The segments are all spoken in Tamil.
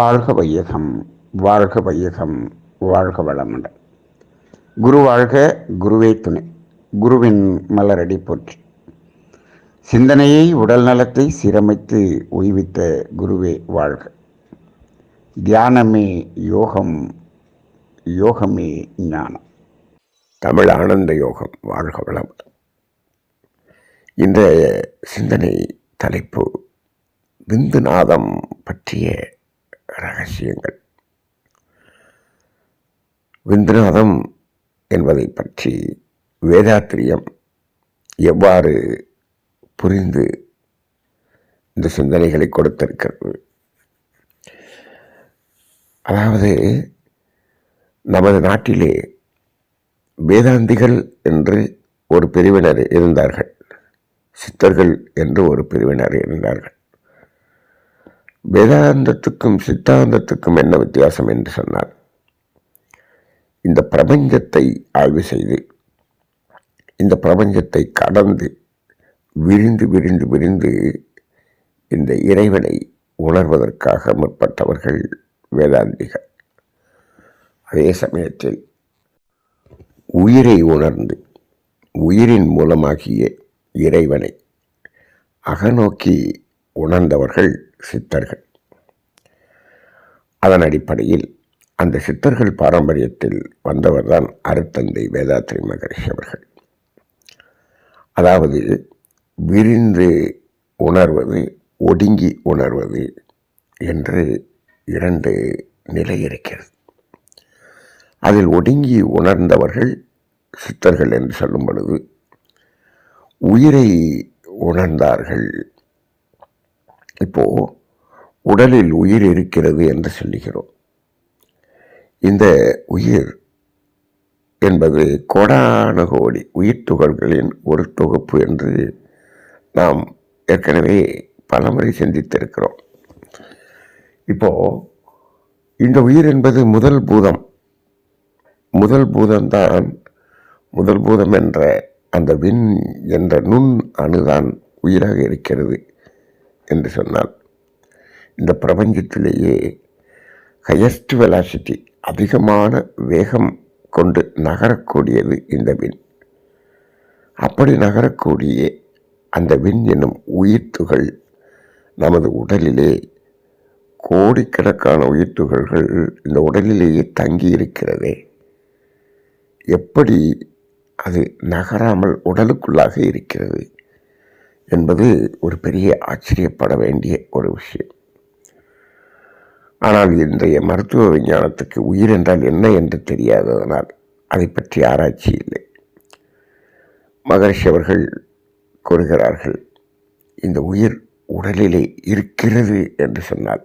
வாழ்க வையகம் வாழ்க வையகம் வாழ்க வளமுடன். குரு வாழ்க குருவே துணை. குருவின் மலரடி போற்றி. சிந்தனையை உடல் நலத்தை சீரமைத்து உய்வித்த குருவே வாழ்க. தியானமே யோகம் யோகமே ஞானம். தமிழ் ஆனந்த யோகம் வாழ்க வளம் இந்த சிந்தனை தலைப்பு விந்துநாதம் பற்றிய ரகசியங்கள். விந்துநாதம் என்பதை பற்றி வேதாத்திரியம் எவ்வாறு புரிந்து இந்த சிந்தனைகளை கொடுத்திருக்கிறது? அதாவது நமது நாட்டிலே வேதாந்திகள் என்று ஒரு பிரிவினர் இருந்தார்கள். சித்தர்கள் என்று ஒரு பிரிவினர் இருந்தார்கள். வேதாந்தத்துக்கும் சித்தாந்தத்துக்கும் என்ன வித்தியாசம் என்று சொன்னார். இந்த பிரபஞ்சத்தை ஆய்வு செய்து இந்த பிரபஞ்சத்தை கடந்து விரிந்து விரிந்து விரிந்து இந்த இறைவனை உணர்வதற்காக முற்பட்டவர்கள் வேதாந்திகள். அதே சமயத்தில் உயிரை உணர்ந்து உயிரின் மூலமாகிய இறைவனை அகநோக்கி உணர்ந்தவர்கள் சித்தர்கள். அதன் அடிப்படையில் அந்த சித்தர்கள் பாரம்பரியத்தில் வந்தவர்தான் அருத்தந்தை வேதாத்ரி மகரிஷி அவர்கள். அதாவது விரிந்து உணர்வது ஒடுங்கி உணர்வது என்று இரண்டு நிலை இருக்கிறது. அதில் ஒடுங்கி உணர்ந்தவர்கள் சித்தர்கள் என்று சொல்லும் பொழுது உயிரை உணர்ந்தார்கள் இப்போ உடலில் உயிர் இருக்கிறது என்று சொல்லுகிறோம். இந்த உயிர் என்பது கோடான கோடி உயிர் துகள்களின் ஒரு தொகுப்பு என்று நாம் ஏற்கனவே பலமுறை சிந்தித்திருக்கிறோம். இப்போ இந்த உயிர் என்பது முதல் பூதம். முதல் பூதம்தான் முதல் பூதம் என்ற அந்த விண் என்ற நுண் அணுதான் உயிராக இருக்கிறது. என்று சொன்னால் இந்த பிரபஞ்சத்திலேயே ஹையஸ்ட் வெலாசிட்டி அதிகமான வேகம் கொண்டு நகரக்கூடியது இந்த விண். அப்படி நகரக்கூடிய அந்த விண் என்னும் உயிர்த்துகள் நமது உடலிலே கோடிக்கணக்கான உயிர்த்துகள்கள் இந்த உடலிலேயே தங்கி இருக்கிறதே எப்படி அது நகராமல் உடலுக்குள்ளாக இருக்கிறது? என்பது ஒரு பெரிய ஆச்சரியப்பட வேண்டிய ஒரு விஷயம். ஆனால் இன்றைய மருத்துவ விஞ்ஞானத்துக்கு உயிர் என்றால் என்ன என்று தெரியாததனால் அதை பற்றி ஆராய்ச்சி இல்லை. மகரிஷி அவர்கள் கூறுகிறார்கள் இந்த உயிர் உடலிலே இருக்கிறது என்று சொன்னால்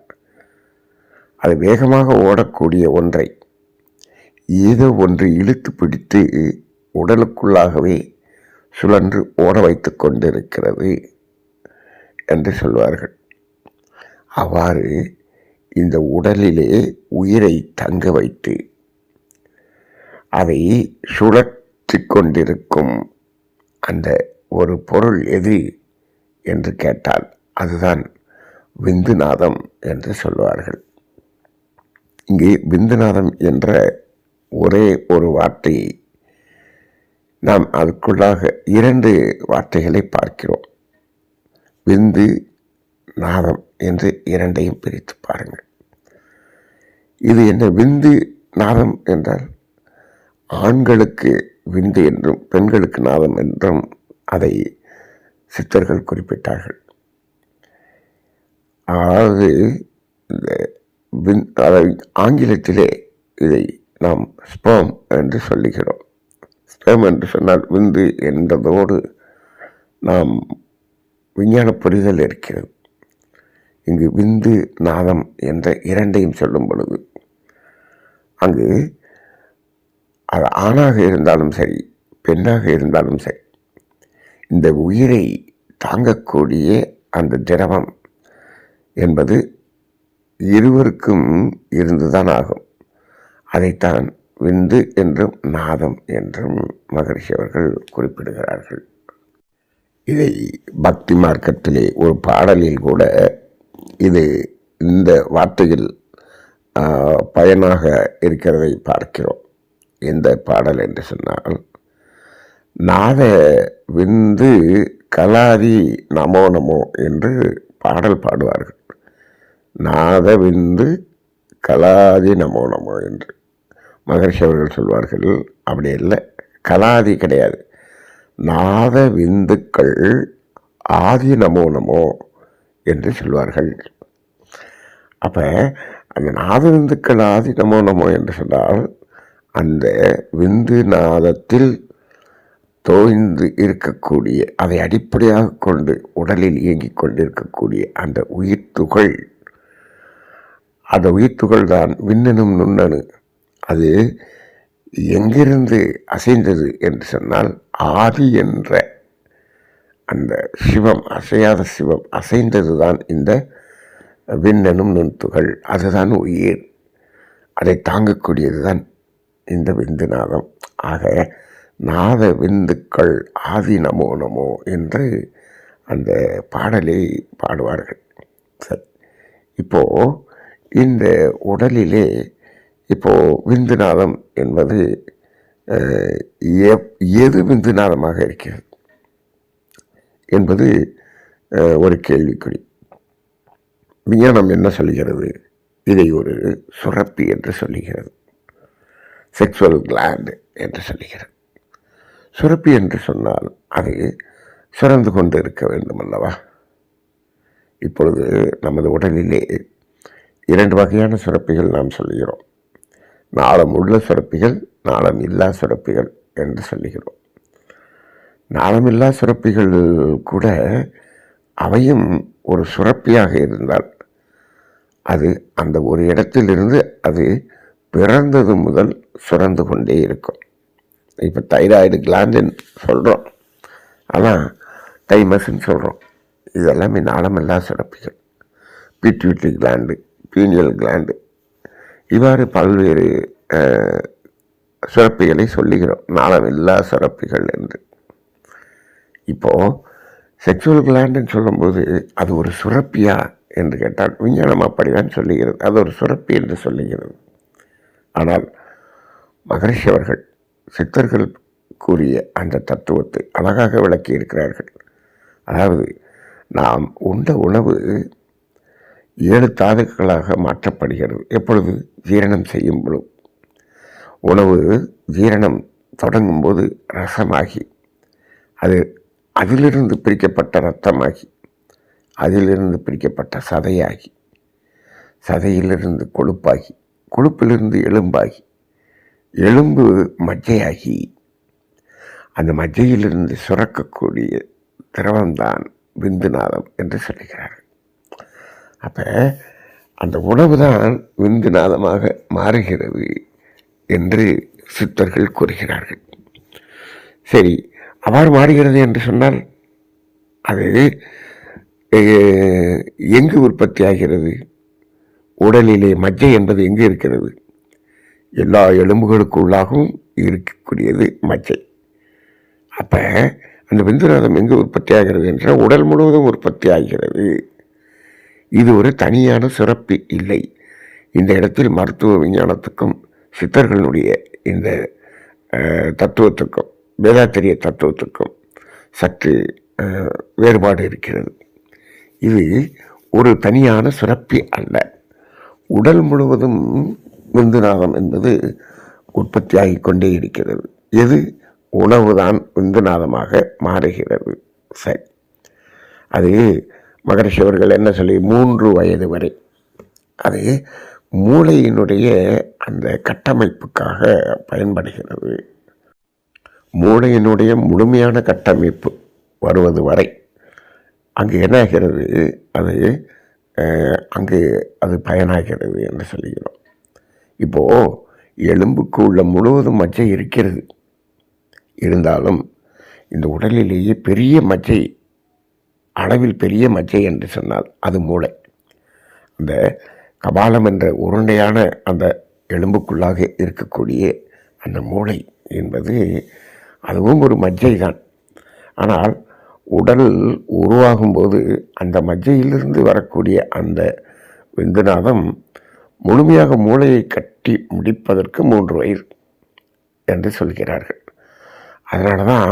அது வேகமாக ஓடக்கூடிய ஒன்றை ஏதோ ஒன்று இழுத்து பிடித்து உடலுக்குள்ளாகவே சுழன்று ஓட வைத்து கொண்டிருக்கிறது என்று சொல்வார்கள். அவ்வாறு இந்த உடலிலே உயிரை தங்க வைத்து அதை சுழற்றி கொண்டிருக்கும் அந்த ஒரு பொருள் எது என்று கேட்டால் அதுதான் விந்துநாதம் என்று சொல்வார்கள். இங்கே விந்துநாதம் என்ற ஒரே ஒரு வார்த்தையை நாம் அதுக்குள்ளாக இரண்டு வார்த்தைகளை பார்க்கிறோம். விந்து நாதம் என்று இரண்டையும் பிரித்து பாருங்கள். இது என்ன விந்து நாதம் என்றால் ஆண்களுக்கு விந்து என்றும் பெண்களுக்கு நாதம் என்றும் அதை சித்தர்கள் குறிப்பிட்டார்கள். அதாவது இந்த விந் அதாவது ஆங்கிலத்திலே இதை நாம் ஸ்போம் என்று சொல்லுகிறோம். ஸ்பேம் என்று சொன்னால் விந்து என்றதோடு நாம் விஞ்ஞான புரிதல் இருக்கிறது. இங்கு விந்து நாதம் என்ற இரண்டையும் சொல்லும் பொழுது அங்கு அது ஆணாக இருந்தாலும் சரி பெண்ணாக இருந்தாலும் சரி இந்த உயிரை தாங்கக்கூடிய அந்த திரவம் என்பது இருவருக்கும் இருந்துதான் ஆகும். அதைத்தான் விந்து என்றும் நாதம் என்றும் மகரிஷி அவர்கள் குறிப்பிடுகிறார்கள். இதை பக்தி மார்க்கத்திலே ஒரு பாடலில் கூட இது இந்த வார்த்தையில் பயனாக இருக்கிறதை பார்க்கிறோம். இந்த பாடல் என்று சொன்னால் நாத விந்து கலாதி நமோ நமோ என்று பாடல் பாடுவார்கள். நாத விந்து கலாதி நமோ நமோ என்று. மகர்ஷி அவர்கள் சொல்வார்கள் அப்படி இல்லை கலாதி கிடையாது. நாத விந்துக்கள் ஆதி நமோ நமோ என்று சொல்வார்கள். அப்போ அந்த நாத விந்துக்கள் ஆதி நமோ நமோ என்று சொன்னால் அந்த விந்து நாதத்தில் தோய்ந்து இருக்கக்கூடிய அதை அடிப்படையாக கொண்டு உடலில் இயங்கிக் கொண்டிருக்கக்கூடிய அந்த உயிர் துகள் அந்த உயிர் துகள் தான் விண்ணனும் நுண்ணனு அது எங்கிருந்து அசைந்தது என்று சொன்னால் ஆதி என்ற அந்த சிவம் அசையாத சிவம் அசைந்தது தான் இந்த விண்ணனும் நுண்துகள். அதுதான் உயிர். அதை தாங்கக்கூடியது தான் இந்த விந்து நாதம் ஆக நாத விந்துக்கள் ஆதி நமோ நமோ என்று அந்த பாடலை பாடுவார்கள். சரி இப்போது இந்த உடலிலே இப்போது விந்துநாதம் என்பது அஹ், எப்- எது விந்துநாதமாக இருக்கிறது என்பது ஒரு கேள்விக்குறி. விஞ்ஞானம் என்ன சொல்கிறது இதை ஒரு சுரப்பி என்று சொல்லுகிறது. செக்ஸுவல் கிளாண்ட் என்று சொல்லுகிறது. சுரப்பி என்று சொன்னால் அது சுரந்து கொண்டு இருக்க வேண்டும் அல்லவா? இப்பொழுது நமது உடலிலே இரண்டு வகையான சுரப்பிகள் நாம் சொல்கிறோம் நாளம் உள்ள சுரப்பிகள் நாளம் இல்லா சுரப்பிகள் என்று சொல்லுகிறோம். நாளமில்லா சுரப்பிகள் கூட அவையும் ஒரு சுரப்பியாக இருந்தால் அது அந்த ஒரு இடத்திலிருந்து அது பிறந்தது முதல் சுரந்து கொண்டே இருக்கும். இப்போ தைராய்டு கிளாண்டுன்னு சொல்கிறோம் ஆனால் தைமஸ்ன்னு சொல்கிறோம் இதெல்லாமே நாளமில்லா சுரப்பிகள் பிட்யூட்ரி கிளாண்டு பீனியல் கிளாண்டு இவ்வாறு பல்வேறு சுரப்பிகளை சொல்லுகிறோம். நாளமில்லா சுரப்பிகள் என்று. இப்போது செக்ஷுவல் கிளாண்டுன்னு சொல்லும்போது அது ஒரு சுரப்பியா என்று கேட்டால் விஞ்ஞானம் அப்படிதான் சொல்லுகிறது. அது ஒரு சுரப்பி என்று சொல்லுகிறது. ஆனால் மகரிஷி அவர்கள் சித்தர்கள் கூறிய அந்த தத்துவத்தை அழகாக விளக்கி இருக்கிறார்கள் அதாவது நாம் உண்ட உணவு ஏழு தாதுக்களாக மாற்றப்படுகிறது. எப்பொழுது? ஜீரணம் செய்யும் பொழுது. உணவு ஜீரணம் தொடங்கும்போது ரசமாகி அது அதிலிருந்து பிரிக்கப்பட்ட ரத்தமாகி அதிலிருந்து பிரிக்கப்பட்ட சதையாகி சதையிலிருந்து கொழுப்பாகி கொழுப்பிலிருந்து எலும்பாகி எலும்பு மஜ்ஜையாகி அந்த மஜ்ஜையிலிருந்து சுரக்கக்கூடிய திரவம்தான் விந்துநாதம் என்று சொல்கிறார்கள். அப்போ அந்த உணவு தான் விந்துநாதமாக மாறுகிறது என்று சித்தர்கள் கூறுகிறார்கள். சரி அவ்வாறு மாறுகிறது என்று சொன்னால் அது எங்கு உற்பத்தி ஆகிறது? உடலிலே மஜ்ஜை என்பது எங்கு இருக்கிறது? எல்லா எலும்புகளுக்குள்ளாகவும் இருக்கக்கூடியது மஜ்ஜை. அப்போ அந்த விந்துநாதம் எங்கு உற்பத்தி ஆகிறது என்றால் உடல் முழுவதும் உற்பத்தி ஆகிறது. இது ஒரு தனியான சிறப்பு இல்லை. இந்த இடத்தில் மருத்துவ விஞ்ஞானத்துக்கும் சித்தர்களுடைய இந்த தத்துவத்துக்கும் வேதாத்திரிய தத்துவத்துக்கும் சற்று வேறுபாடு இருக்கிறது. இது ஒரு தனியான சுரப்பி அல்ல. உடல் முழுவதும் விந்துநாதம் என்பது உற்பத்தியாகி கொண்டே இருக்கிறது. எது? உணவுதான் விந்துநாதமாக மாறுகிறது. சரி. அது மகரிஷி அவர்கள் என்ன சொல்லி மூன்று வயது வரை. அது மூளையினுடைய அந்த கட்டமைப்புக்காக பயன்படுகிறது. மூளையினுடைய முழுமையான கட்டமைப்பு வருவது வரை. அங்கு என்ன ஆகிறது அது அங்கு அது பயனாகிறது என்று சொல்லுகிறோம். இப்போது எலும்புக்கு உள்ள முழுவதும் மஜ்ஜை இருக்கிறது. இருந்தாலும் இந்த உடலிலேயே பெரிய மஜ்ஜை அளவில் பெரிய மஜ்ஜை என்று சொன்னால் அது மூளை. அந்த கபாலம் என்ற உருண்டையான அந்த எலும்புக்குள்ளாக இருக்கக்கூடிய அந்த மூளை என்பது அதுவும் ஒரு மஜ்ஜை தான். ஆனால் உடல் உருவாகும்போது அந்த மஜ்ஜையிலிருந்து வரக்கூடிய அந்த விந்துநாதம் முழுமையாக மூளையை கட்டி முடிப்பதற்கு மூன்று வயிறு என்று சொல்கிறார்கள். அதனால தான்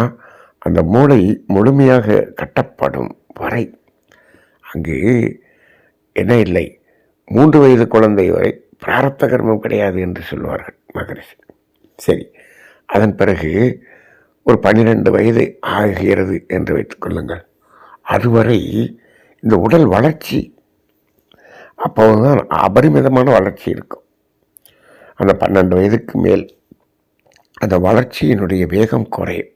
அந்த மூளை முழுமையாக கட்டப்படும். வரை. அங்கு என்ன இல்லை. மூன்று வயது குழந்தை வரை பிராரப்த கர்மம் கிடையாது என்று சொல்வார்கள் மகரிஷி. சரி அதன் பிறகு ஒரு பன்னிரெண்டு வயது ஆகிறது என்று வைத்துக்கொள்ளுங்கள் அதுவரை இந்த உடல் வளர்ச்சி அப்போதுதான் அபரிமிதமான வளர்ச்சி இருக்கும். அந்த பன்னெண்டு வயதுக்கு மேல் அந்த வளர்ச்சியினுடைய வேகம் குறையும்.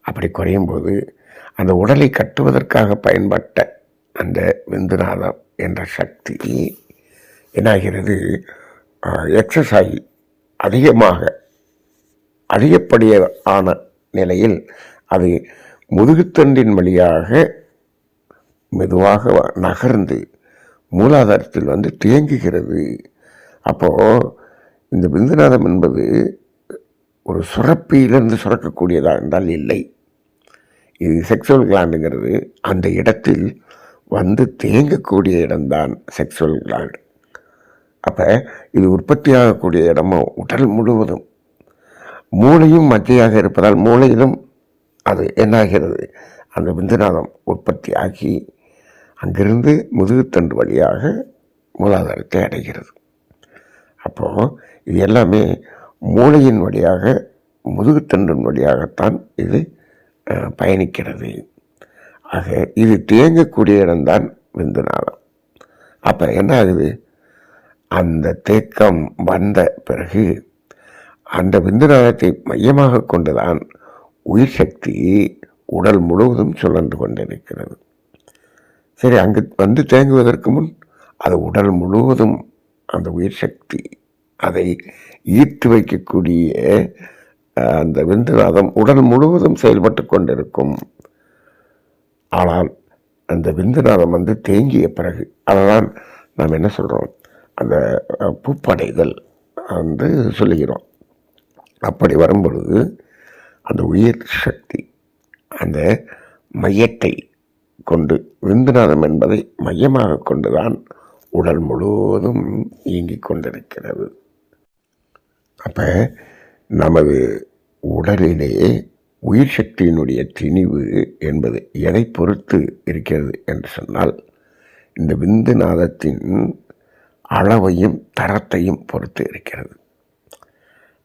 அப்படி குறையும் போது அந்த உடலை கட்டுவதற்காக பயன்பட்ட அந்த விந்துநாதம் என்ற சக்தி என்னாகிறது? எக்ஸசைஸ் அதிகமாக அதிகப்படிய ஆன நிலையில் அது முதுகுத்தண்டின் வழியாக மெதுவாக நகர்ந்து மூலாதாரத்தில் வந்து தேங்குகிறது. அப்போது இந்த விந்துநாதம் என்பது ஒரு சுரப்பியிலிருந்து சுரக்கக்கூடியதாக என்றால் இல்லை. இது செக்ஸுவல் கிளாண்டுங்கிறது அந்த இடத்தில் வந்து தேங்கக்கூடிய இடம்தான் செக்ஸுவல் கிளாண்டு அப்போ இது உற்பத்தியாகக்கூடிய இடமோ உடல் முழுவதும் மூளையும் மத்தியாக இருப்பதால் மூளையிலும் அது என்னாகிறது? அந்த விந்துநாதம் உற்பத்தி ஆகி அங்கிருந்து முதுகுத்தண்டு வழியாக மூலாதாரத்தை அடைகிறது. அப்போது இது எல்லாமே மூளையின் வழியாக முதுகுத்தண்டின் வழியாகத்தான் இது பயணிக்கிறது. ஆக இது தேங்கக்கூடிய இடம்தான் விந்துநாதம் அப்போ என்ன ஆகுது? அந்த தேக்கம் வந்த பிறகு அந்த விந்துநாதத்தை மையமாக கொண்டுதான் உயிர் சக்தி உடல் முழுவதும் சுழன்று கொண்டிருக்கிறது. சரி அங்கு வந்து தேங்குவதற்கு முன் அது உடல் முழுவதும் அந்த உயிர் சக்தி அதை ஈர்த்து வைக்கக்கூடிய அந்த விந்துநாதம் உடல் முழுவதும் செயல்பட்டு கொண்டிருக்கும். ஆனால் அந்த விந்துநாதம் வந்து தேங்கிய பிறகு அதனால் நாம் என்ன சொல்கிறோம் அந்த பூப்படைதல் வந்து சொல்லுகிறோம். அப்படி வரும்பொழுது அந்த உயிர் சக்தி அந்த மையத்தை கொண்டு விந்துநாதம் என்பதை மையமாக கொண்டுதான் உடல் முழுவதும் இயங்கிக் கொண்டிருக்கிறது. அப்போ நமது உடலிலே உயிர் சக்தியினுடைய திணிவு என்பது எதை பொறுத்து இருக்கிறது என்று சொன்னால் இந்த விந்து நாதத்தின் அளவையும் தரத்தையும் பொறுத்து இருக்கிறது.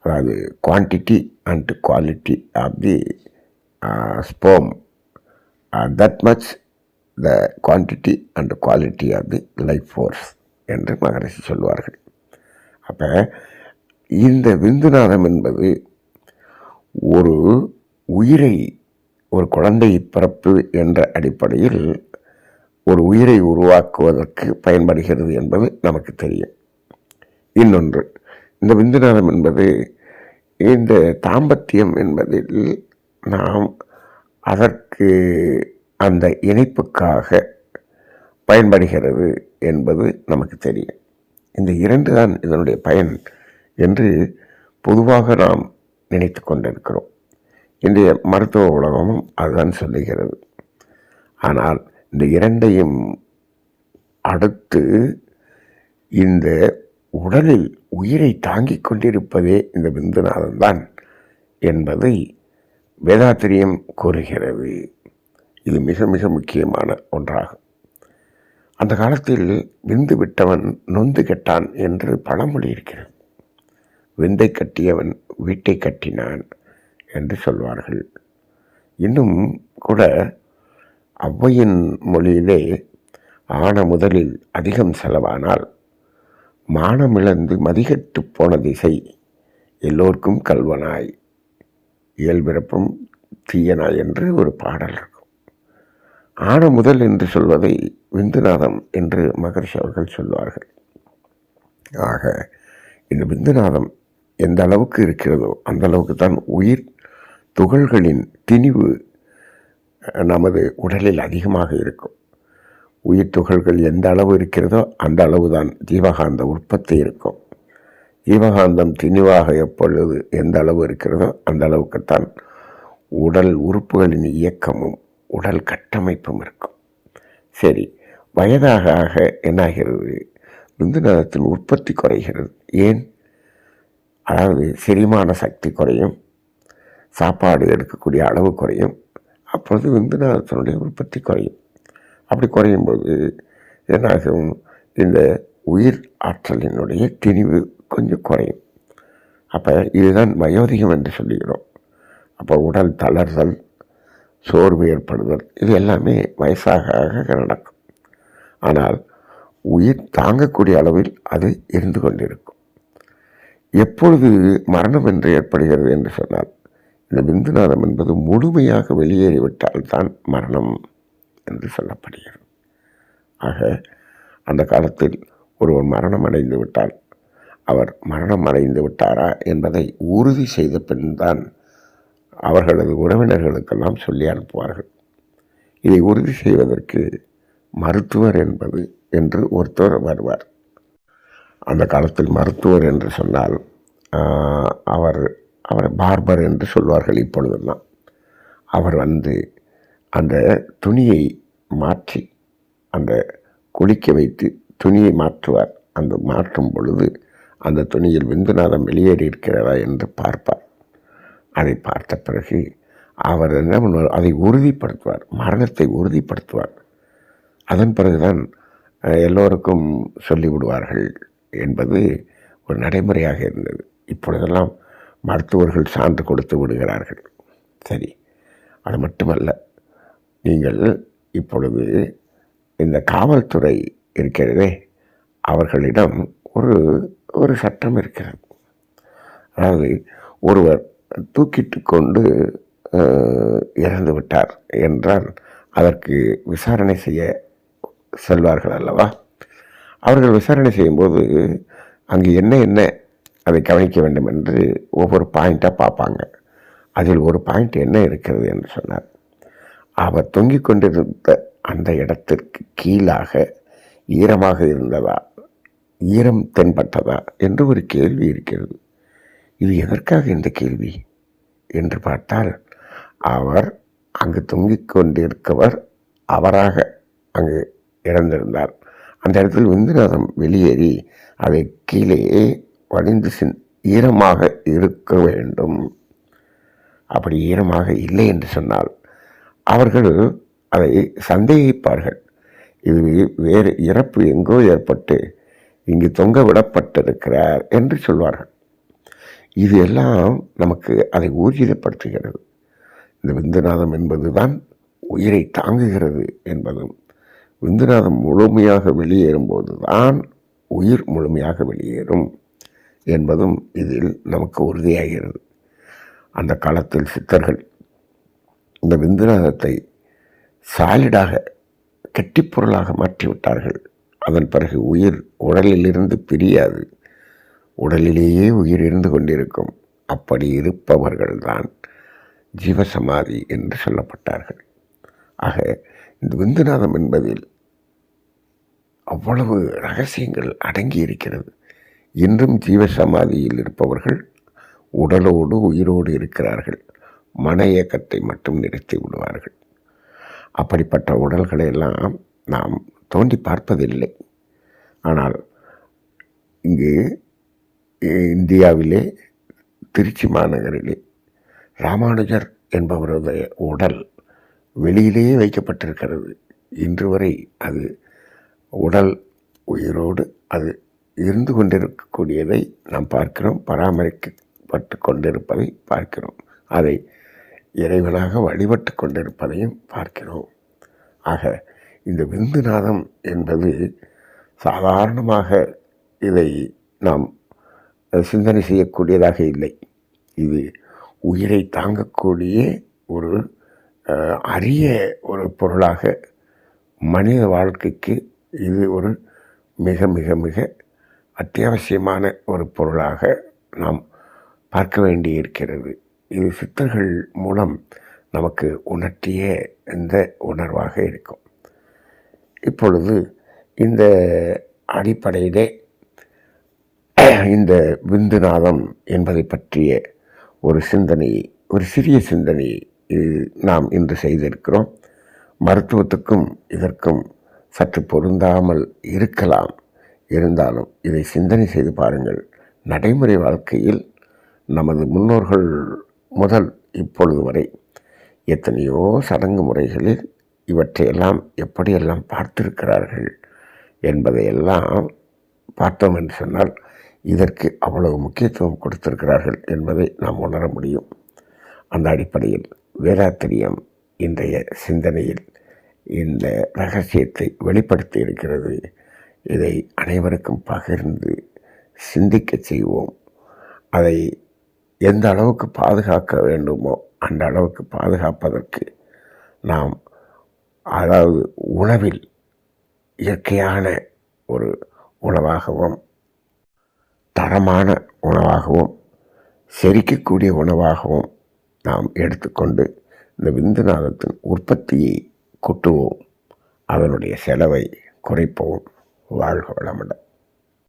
அதாவது quantity and quality of the sperm that much the quantity and quality of the life force என்று மகரிஷி சொல்வார்கள். அப்போ இந்த விந்துநாதம் என்பது ஒரு உயிரை ஒரு குழந்தை பிறப்பு என்ற அடிப்படையில் ஒரு உயிரை உருவாக்குவதற்கு பயன்படுகிறது என்பது நமக்கு தெரியும். இன்னொன்று இந்த விந்துநாதம் என்பது இந்த தாம்பத்தியம் என்பதில் நாம் அதற்கு அந்த இணைப்புக்காக பயன்படுகிறது என்பது நமக்கு தெரியும். இந்த இரண்டு தான் இதனுடைய பயன். என்று பொதுவாக நாம் நினைத்து கொண்டிருக்கிறோம். இன்றைய மருத்துவ உலகமும் அதுதான் சொல்லுகிறது. ஆனால் இந்த இரண்டையும் அடுத்து இந்த உடலில் உயிரை தாங்கிக் கொண்டிருப்பதே இந்த விந்துநாதம் தான் என்பதை வேதாத்திரியம் கூறுகிறது. இது மிக மிக முக்கியமான ஒன்றாகும். அந்த காலத்தில் விந்து விட்டவன் நொந்து கெட்டான் என்று பழமொழி இருக்கிறது. விந்தை கட்டியவன் வீட்டை கட்டினான் என்று சொல்வார்கள். இன்னும் கூட ஔவையின் மொழியிலே ஆன முதலில் அதிகம் செலவானால் மானமிழந்து மதிகட்டு போன திசை எல்லோருக்கும் கல்வனாய் இயல்பிறப்பும் தீயனாய் என்று ஒரு பாடல் இருக்கும். ஆன முதல் என்று சொல்வதை விந்துநாதம் என்று மகர்ஷி அவர்கள் சொல்வார்கள். ஆக இந்த விந்துநாதம் எந்த அளவுக்கு இருக்கிறதோ அந்த அளவுக்கு தான் உயிர் துகள்களின் திணிவு நமது உடலில் அதிகமாக இருக்கும். உயிர் துகள்கள் எந்த அளவு இருக்கிறதோ அந்த அளவு தான் ஜீவகாந்த உற்பத்தி இருக்கும். ஜீவகாந்தம் திணிவாக எப்பொழுது எந்த அளவு இருக்கிறதோ அந்த அளவுக்குத்தான் உடல் உறுப்புகளின் இயக்கமும் உடல் கட்டமைப்பும் இருக்கும். சரி வயதாக ஆக என்னாகிறது? விந்துநாதத்தின் உற்பத்தி குறைகிறது. ஏன்? அதாவது செரிமான சக்தி குறையும் சாப்பாடு எடுக்கக்கூடிய அளவு குறையும் அப்பொழுது விந்துநாதத்தினுடைய உற்பத்தி குறையும். அப்படி குறையும் போது என்னாகும் இந்த உயிர் ஆற்றலினுடைய திணிவு கொஞ்சம் குறையும். அப்போ இதுதான் வயோதிகம் என்று சொல்லுகிறோம். அப்போ உடல் தளர்தல் சோர்வு ஏற்படுதல் இது எல்லாமே வயசாக ஆக நடக்கும். ஆனால் உயிர் தாங்கக்கூடிய அளவில் அது இருந்து கொண்டிருக்கும். எப்பொழுது மரணம் என்று ஏற்படுகிறது என்று சொன்னால் இந்த விந்துநாதம் என்பது முழுமையாக வெளியேறிவிட்டால் தான் மரணம் என்று சொல்லப்படுகிறது. ஆக அந்த காலத்தில் ஒருவர் மரணம் அடைந்து விட்டால் அவர் மரணம் அடைந்து விட்டாரா என்பதை உறுதி செய்த பின்தான் அவர்களது உறவினர்களுக்கெல்லாம் சொல்லி அனுப்புவார்கள். இதை உறுதி செய்வதற்கு மருத்துவர் என்பது என்று ஒருத்தர் வருவார். அந்த காலத்தில் மருத்துவர் என்று சொன்னால் அவர் அவர் பார்பர் என்று சொல்வார்கள் இப்பொழுதெல்லாம். அவர் வந்து அந்த துணியை மாற்றி அந்த குளிக்க வைத்து துணியை மாற்றுவார். அந்த மாற்றும் பொழுது அந்த துணியில் விந்துநாதம் வெளியேறி இருக்கிறதா என்று பார்ப்பார். அதை பார்த்த பிறகு அவர் என்ன பண்ணுவார்? அதை உறுதிப்படுத்துவார். மரணத்தை உறுதிப்படுத்துவார். அதன் பிறகுதான் எல்லோருக்கும் சொல்லிவிடுவார்கள். என்பது ஒரு நடைமுறையாக இருந்தது. இப்பொழுதெல்லாம் மருத்துவர்கள் சான்று கொடுத்து விடுகிறார்கள். சரி அது மட்டுமல்ல நீங்கள் இப்பொழுது இந்த காவல்துறை இருக்கிறதே அவர்களிடம் ஒரு ஒரு சட்டம் இருக்கிறது. அதாவது ஒருவர் தூக்கிட்டு கொண்டு இறந்து விட்டார் என்றால் அதற்கு விசாரணை செய்ய செல்வார்கள் அல்லவா? அவர்கள் விசாரணை செய்யும்போது அங்கு என்ன என்ன அதை கவனிக்க வேண்டும் என்று ஒவ்வொரு பாயிண்ட்டாக பார்ப்பாங்க. அதில் ஒரு பாயிண்ட் என்ன இருக்கிறது என்று சொன்னார். அவர் தொங்கிக் கொண்டிருந்த அந்த இடத்திற்கு கீழாக ஈரமாக இருந்ததா ஈரம் தென்பட்டதா என்று ஒரு கேள்வி இருக்கிறது. இது எதற்காக இந்த கேள்வி என்று பார்த்தால் அவர் அங்கு தொங்கிக் கொண்டிருக்கவர் அவராக அங்கு இறந்திருந்தார் அந்த இடத்தில் விந்துநாதம் வெளியேறி அதை கீழே வடிந்து சின் ஈரமாக இருக்க வேண்டும். அப்படி ஈரமாக இல்லை என்று சொன்னால் அவர்கள் அதை சந்தேகிப்பார்கள். இது வேறு இறப்பு எங்கோ ஏற்பட்டு இங்கு தொங்க விடப்பட்டிருக்கிறார் என்று சொல்வார்கள். இது எல்லாம் நமக்கு அதை ஊர்ஜிதப்படுத்துகிறது. இந்த விந்துநாதம் என்பதுதான் உயிரை தாங்குகிறது என்பதும். விந்துநாதம் முழுமையாக வெளியேறும்போது தான் உயிர் முழுமையாக வெளியேறும் என்பதும் இதில் நமக்கு உறுதியாகிறது. அந்த காலத்தில் சித்தர்கள் இந்த விந்துநாதத்தை சாலிடாக கெட்டிப்பொருளாக மாற்றிவிட்டார்கள். அதன் பிறகு உயிர் உடலிலிருந்து பிரியாது. உடலிலேயே உயிர் இருந்து கொண்டிருக்கும். அப்படி இருப்பவர்கள்தான் ஜீவசமாதி என்று சொல்லப்பட்டார்கள். ஆக இந்த விந்துநாதம் என்பதில் அவ்வளவு ரகசியங்கள் அடங்கி இருக்கிறது இன்றும் ஜீவசமாதியில் இருப்பவர்கள் உடலோடு உயிரோடு இருக்கிறார்கள். மன இயக்கத்தை மட்டும் நிறுத்தி விடுவார்கள். அப்படிப்பட்ட உடல்களை எல்லாம் நாம் தோண்டி பார்ப்பதில்லை. ஆனால் இங்கு இந்தியாவிலே திருச்சி மாநகரிலே ராமானுஜர் என்பவருடைய உடல் வெளியிலேயே வைக்கப்பட்டிருக்கிறது. இன்று வரை அது உடல் உயிரோடு அது இருந்து கொண்டிருக்கக்கூடியதை நாம் பார்க்கிறோம் பராமரிக்கப்பட்டு கொண்டிருப்பதை பார்க்கிறோம். அதை இறைவனாக வழிபட்டு கொண்டிருப்பதையும் பார்க்கிறோம். ஆக இந்த விருந்துநாதம் என்பது சாதாரணமாக இதை நாம் சிந்தனை செய்யக்கூடியதாக இல்லை. இது உயிரை தாங்கக்கூடிய ஒரு அரிய ஒரு பொருளாக மனித வாழ்க்கைக்கு இது ஒரு மிக மிக மிக அத்தியாவசியமான ஒரு பொருளாக நாம் பார்க்க வேண்டியிருக்கிறது. இது சித்தர்கள் மூலம் நமக்கு உணர்த்திய இந்த உணர்வாக இருக்கும். இப்பொழுது இந்த அடிப்படையிலே இந்த விந்துநாதம் என்பதை பற்றிய ஒரு சிந்தனையை ஒரு சிறிய சிந்தனையை இது நாம் இன்று செய்திருக்கிறோம். மருத்துவத்துக்கும் இதற்கும் சற்று பொருந்தாமல் இருக்கலாம். இருந்தாலும் இதை சிந்தனை செய்து பாருங்கள். நடைமுறை வாழ்க்கையில் நமது முன்னோர்கள் முதல் இப்பொழுது வரை எத்தனையோ சடங்கு முறைகளில் இவற்றையெல்லாம் எப்படியெல்லாம் பார்த்திருக்கிறார்கள் என்பதையெல்லாம் பார்த்தோம் என்று சொன்னால் இதற்கு அவ்வளவு முக்கியத்துவம் கொடுத்திருக்கிறார்கள் என்பதை நாம் உணர முடியும். அந்த அடிப்படையில் வேதாத்திரியம் இன்றைய சிந்தனையில் இந்த ரகசியத்தை வெளிப்படுத்தி இருக்கிறது இதை அனைவருக்கும் பகிர்ந்து சிந்திக்க செய்வோம். அதை எந்த அளவுக்கு பாதுகாக்க வேண்டுமோ அந்த அளவுக்கு பாதுகாப்பதற்கு நாம் அதாவது உணவில் இயற்கையான ஒரு உணவாகவும் தரமான உணவாகவும் செரிக்கக்கூடிய உணவாகவும் நாம் எடுத்துக்கொண்டு இந்த விந்துநாதத்தின் உற்பத்தியை கூட்டுவோம். அதனுடைய செலவை குறைப்போம். வாழ்க வளமுடன்.